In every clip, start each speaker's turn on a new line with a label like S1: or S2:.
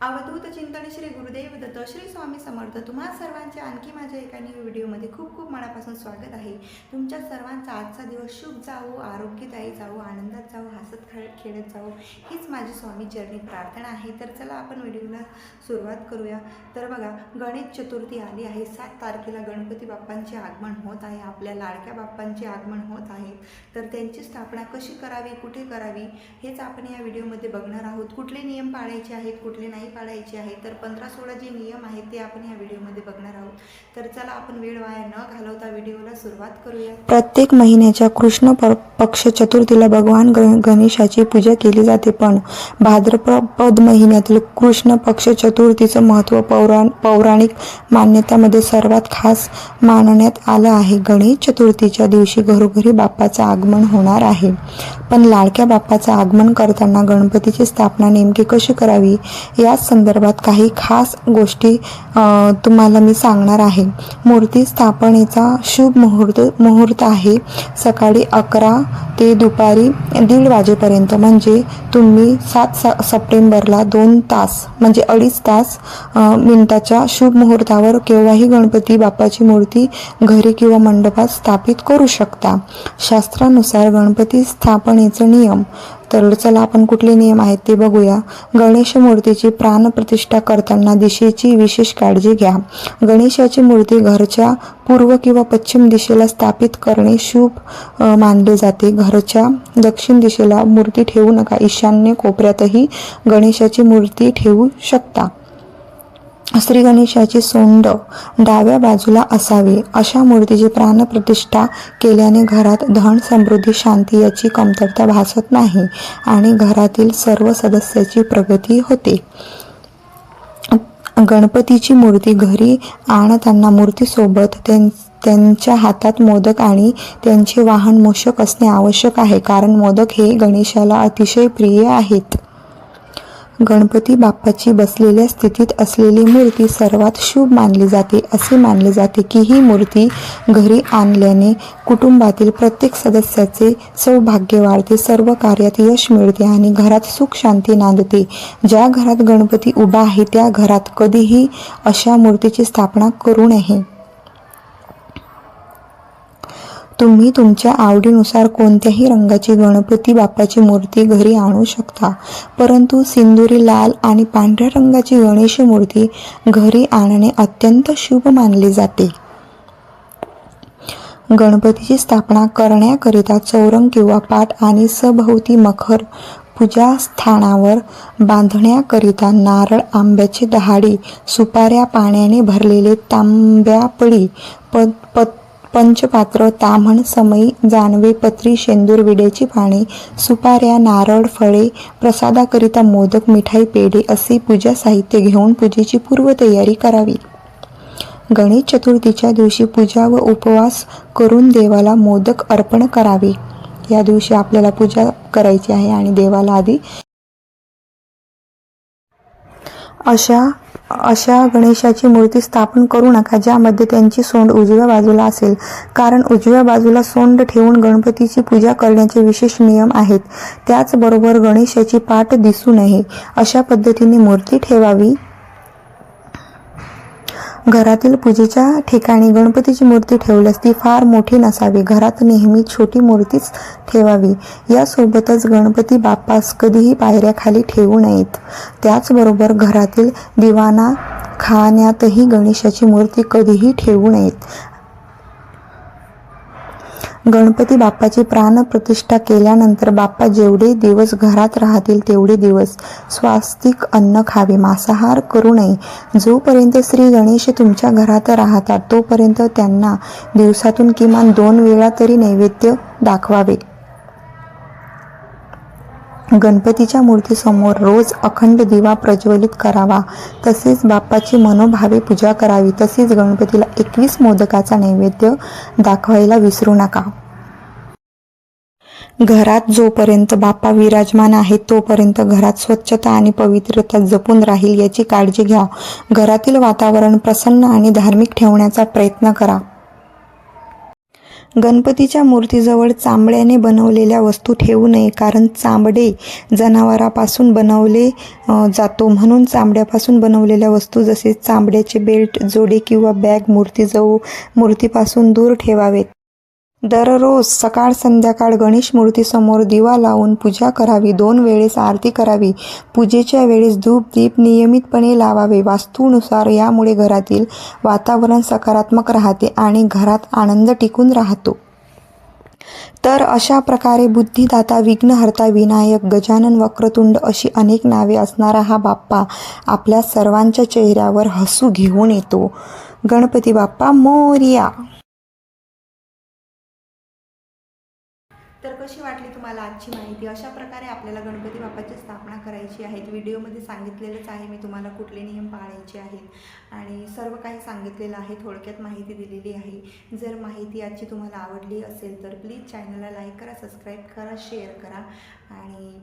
S1: अवधूत चिंतन श्री गुरुदेव दत्त श्री स्वामी समर्थ. तुम्हा सर्वांचे आणखी माझ्या एका न्यू व्हिडिओमध्ये खूप खूप मनापासून स्वागत आहे. तुमच्या सर्वांचा आजचा दिवस शुभ जावो आरोग्यदायी जावो आनंदात जावो हसत खेळ खेळत जाऊ. हीच माझी स्वामी चरणी प्रार्थना आहे. तर चला आपण व्हिडिओला सुरुवात करूया. तर बघा गणेश चतुर्थी आली आहे. सात तारखेला गणपती बाप्पांचे आगमन होत आहे. आपल्या लाडक्या बाप्पांचे आगमन होत आहे. तर त्यांची स्थापना कशी करावी कुठे करावी हेच आपण या व्हिडिओमध्ये बघणार आहोत. कुठले नियम पाळायचे आहेत कुठले नाही पाळायचे आहेत तर पंधरा सोळा जे नियम आहेत ते आपण या व्हिडिओमध्ये बघणार आहोत. तर चला आपण वेळ वाया न घालवता व्हिडिओला सुरुवात करूया.
S2: प्रत्येक महिन्याच्या कृष्ण प- पक्ष चतुर्थीला भगवान ग- गणेशाची पूजा केली जाते. पण भाद्रपद महिन्यातील कृष्ण पक्ष चतुर्थीचं महत्त्व पौराण पौराणिक मान्यतामध्ये सर्वात खास मानण्यात आलं आहे. गणेश चतुर्थीच्या दिवशी घरोघरी बाप्पाचं आगमन होणार आहे. पण लाडक्या बाप्पाचं आगमन करताना गणपतीची स्थापना नेमकी कशी करावी? याच संदर्भात काही खास गोष्टी तुम्हाला मी सांगणार आहे. मूर्ती स्थापनेचा शुभ मुहूर्त मुहूर्त आहे. सकाळी अकरा ते दुपारी दीड वाजेपर्यंत म्हणजे तुम्ही सात स सप्टेंबरला दोन तास म्हणजे अडीच तास मिनटाच्या मिनिटाच्या शुभ मुहूर्तावर केव्हाही गणपती बाप्पाची मूर्ती घरी किंवा मंडपात स्थापित करू शकता. शास्त्रानुसार गणपती स्थापनेचे नियम तर चला आपण कुठले नियम आहेत ते बघूया. गणेश मूर्तीची प्राणप्रतिष्ठा करताना दिशेची विशेष काळजी घ्या. गणेशाची मूर्ती घरच्या पूर्व किंवा पश्चिम दिशेला स्थापित करणे शुभ मानले जाते. घरच्या दक्षिण दिशेला मूर्ती ठेवू नका. ईशान्य कोपऱ्यातही गणेशाची मूर्ती ठेवू शकता. श्री गणेशाची सोंड डाव्या बाजूला असावी अशा मूर्तीची प्राणप्रतिष्ठा केल्याने घरात धन समृद्धी शांती याची कमतरता भासत नाही आणि घरातील सर्व सदस्याची प्रगती होते. गणपतीची मूर्ती घरी आणताना मूर्तीसोबत त्यां त्यांच्या हातात मोदक आणि त्यांचे वाहन मूषक असणे आवश्यक आहे कारण मोदक हे गणेशाला अतिशय प्रिय आहेत. गणपती बाप्पाची बसलेल्या स्थितीत असलेली मूर्ती सर्वात शुभ मानली जाते असे मानले जाते की ही मूर्ती घरी आणल्याने कुटुंबातील प्रत्येक सदस्याचे सौभाग्य वाढते सर्व कार्यात यश मिळते आणि घरात सुख शांती नांदते. ज्या घरात गणपती उभा आहे त्या घरात कधीही अशा मूर्तीची स्थापना करू नये. तुम्ही तुमच्या आवडीनुसार कोणत्याही रंगाची गणपती बाप्पाची मूर्ती घरी आणू शकता. परंतु सिंदुरी लाल आणि पांढऱ्या रंगाची गणेश मूर्ती घरी आणणे अत्यंत शुभ मानले जाते. गणपतीची स्थापना करण्याकरिता चौरंग किंवा पाट आणि सभोवती मखर पूजा स्थानावर बांधण्याकरिता नारळ आंब्याची दहाडी सुपाऱ्या पाण्याने भरलेले तांब्यापडी प पत पंचपात्र ताम्हण समई जानवे पत्री शेंदूर विड्याची पाने सुपाऱ्या नारळ फळे प्रसादाकरिता मोदक मिठाई पेढे असे पूजा साहित्य घेऊन पूजेची पूर्वतयारी करावी. गणेश चतुर्थीच्या दिवशी पूजा व उपवास करून देवाला मोदक अर्पण करावे. या दिवशी आपल्याला पूजा करायची आहे आणि देवाला आधी अशा अशा गणेशाची मूर्ती स्थापन करू नका ज्यामध्ये त्यांची सोंड उजव्या बाजूला असेल. कारण उजव्या बाजूला सोंड ठेवून गणपतीची पूजा करण्याचे विशेष नियम आहेत. त्याचबरोबर गणेशाची पाठ दिसू नये. अशा पद्धतीने मूर्ती ठेवावी. घरातील पूजेच्या ठिकाणी गणपतीची मूर्ती ठेवल्यास ती फार मोठी नसावी. घरात नेहमी छोटी मूर्तीच ठेवावी. यासोबतच गणपती बाप्पास कधीही पायऱ्याखाली ठेवू नयेत. त्याचबरोबर घरातील दिवाना खाण्यातही गणेशाची मूर्ती कधीही ठेवू नयेत. गणपती बाप्पाची प्राणप्रतिष्ठा केल्यानंतर बाप्पा जेवढे दिवस घरात राहतील तेवढे दिवस स्वास्तिक अन्न खावे. मांसाहार करू नये. जोपर्यंत श्री गणेश तुमच्या घरात राहतात तोपर्यंत त्यांना दिवसातून किमान दोन वेळा तरी नैवेद्य दाखवावे. गणपतीच्या मूर्तीसमोर रोज अखंड दिवा प्रज्वलित करावा. तसेच बाप्पाची मनोभावे पूजा करावी. तसेच गणपतीला एकवीस मोदकाचा नैवेद्य दाखवायला विसरू नका. घरात जोपर्यंत बाप्पा विराजमान आहेत तोपर्यंत घरात स्वच्छता आणि पवित्रता जपून राहील याची काळजी घ्या. घरातील वातावरण प्रसन्न आणि धार्मिक ठेवण्याचा प्रयत्न करा. गणपतीच्या मूर्तीजवळ चांबड्याने बनवलेल्या वस्तू ठेवू नये कारण चांबडे जनावरापासून बनवले जातो. म्हणून चांबड्यापासून बनवलेल्या वस्तू जसे चांबड्याचे बेल्ट जोडे किंवा बॅग मूर्तीजवळ मूर्तीपासून दूर ठेवावेत. दररोज सकाळ संध्याकाळ गणेश मूर्तीसमोर दिवा लावून पूजा करावी. दोन वेळेस आरती करावी. पूजेच्या वेळेस धूप दीप नियमितपणे लावावे. वास्तूनुसार यामुळे घरातील वातावरण सकारात्मक राहते आणि घरात आनंद टिकून राहतो. तर अशा प्रकारे बुद्धिदाता विघ्नहर्ता विनायक गजानन वक्रतुंड अशी अनेक नावे असणारा हा बाप्पा आपल्या सर्वांच्या चेहऱ्यावर हसू घेऊन येतो. गणपती बाप्पा मोर्या!
S1: कशी वाटली तुम्हाला आजची माहिती? अशा प्रकारे आपल्याला गणपती बाप्पाची स्थापना करायची आहे. व्हिडिओमध्ये सांगितलेलंच आहे. मी तुम्हाला कुठले नियम पाळायचे आहेत आणि सर्व काही सांगितलेलं आहे. थोडक्यात माहिती दिलेली आहे. जर माहिती आजची तुम्हाला आवडली असेल तर प्लीज चॅनलला लाईक करा सबस्क्राईब करा शेअर करा आणि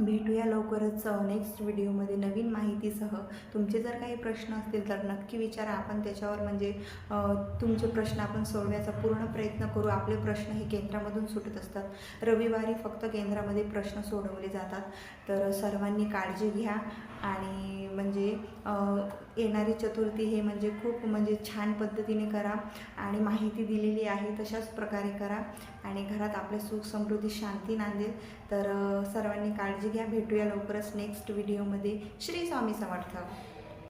S1: भेटूया लवकरच नेक्स्ट व्हिडिओमध्ये नवीन माहितीसह. तुमचे जर काही प्रश्न असतील तर नक्की विचारा. आपण त्याच्यावर म्हणजे तुमचे प्रश्न आपण सोडवण्याचा पूर्ण प्रयत्न करू. आपले प्रश्न हे केंद्रामधून सुटत असतात. रविवारी फक्त केंद्रामध्ये प्रश्न सोडवले जातात. तर सर्वांनी काळजी घ्या. आणि म्हणजे येणारी चतुर्थी हे म्हणजे खूप म्हणजे छान पद्धतीने करा आणि माहिती दिलेली आहे तशाच प्रकारे करा. आणि घरात आपल्या सुख समृद्धी शांती नांदेल. तर सर्वांनी काळजी घ्या. भेटूया लवकरच नेक्स्ट व्हिडिओमध्ये श्री स्वामी समर्थ.